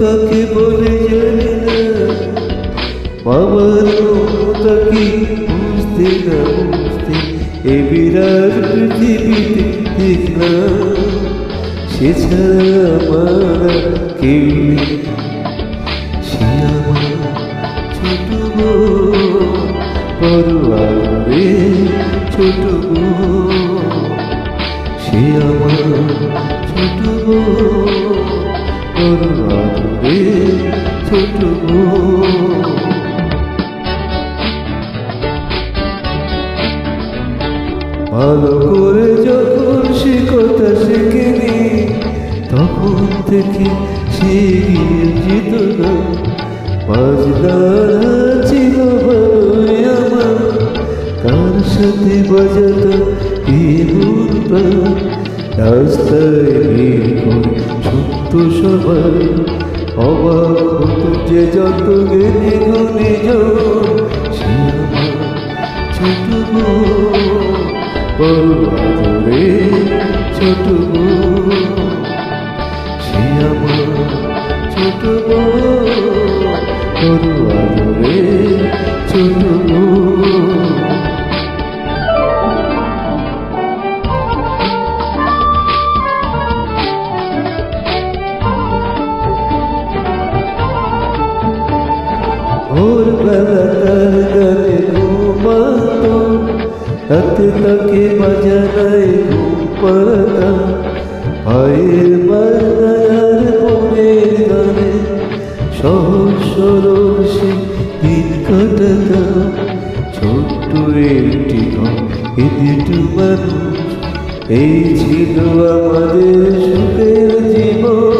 কাকে বলে জানি না। বাবার মমতা কি? বুঝতে না বুঝতে এ বিরাট পৃথিবীতে দেখলাম, সে ছাড়া আমার কেউ নেই। সে আমার ছোট পরুয়ারে ছোট সে আমার ছোট পরুয়ারে ছোট ভালো করে যখন কথা শেখেনি তখন থেকে এগিয়ে যেত না বাজদারা ছিল ভালোই আমার, তার সাথে বাজাত রাস্তায় সত্য সবাই অবাক হতো যে যত গেলে গুণী সে ভোরবেলা তার গানে ঘুমাতো রাতে তাকে বাজানায় ঘুম পাড়াতাম বাজার বোনের গানে সহজ সে দিন কাটাতাম ছোট্ট একটি এদিটু মানুষ এই ছিল আমাদের সুখের জীবন।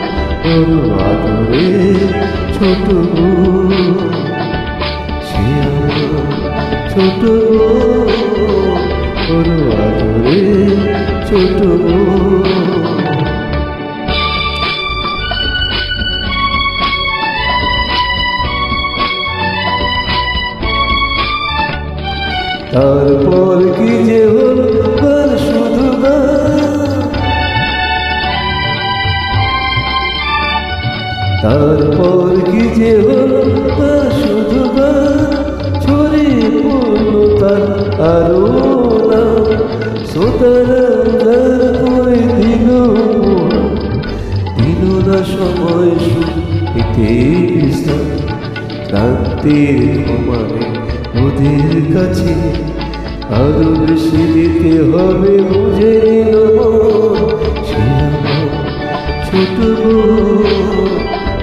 আদরে ছোট সে ছোট বড় আদরে ছোট তারপর কি যে হল শুধু গান তারপর কি যে হল তার শুধু গান পড়ল তার আরও শ্রোতারা করে দিল দিল না সময় এতে বিশ্রাম ক্রান্তির ঘুমাবে ওদের কাছে, আরও বেশি দিতে হবে বুঝে নিল ছোট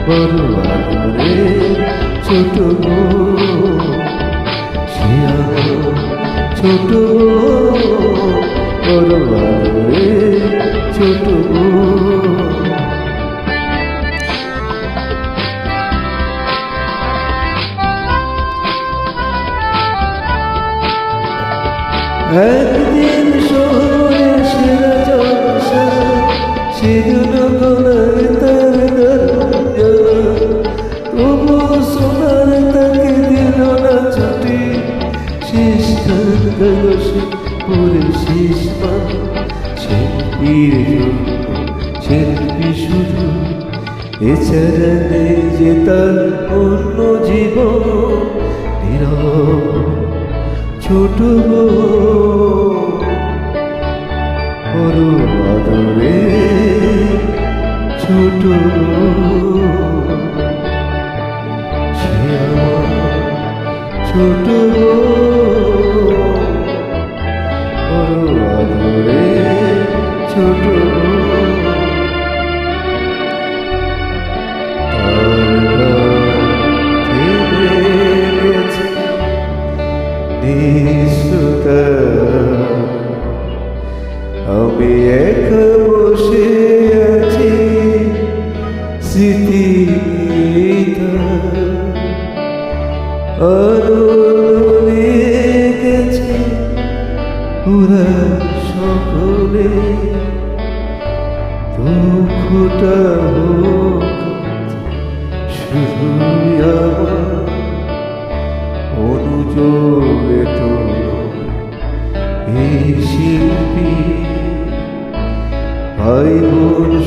বড় আদরে ছোট ছোট বড় আদরে ছোট একদিন শহরে সেরা জলসা সেজন্য শিল্পী শুধু এছাড়া নেই যে তার অন্য জীবন ছোট বড় ছোট ছোট ছোট আমি এক বসে আছি স্মৃতি গেছে ওরা সকলে। দুঃখটা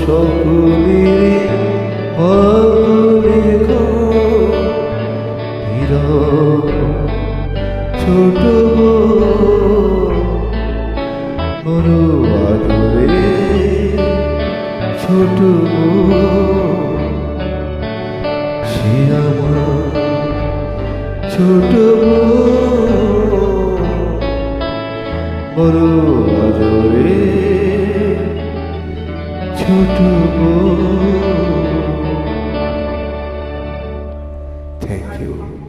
সকলে নীরব ছোট বড় আদরে ছোট সে আমার ছোট বড় ছোট থ্যাংক ইউ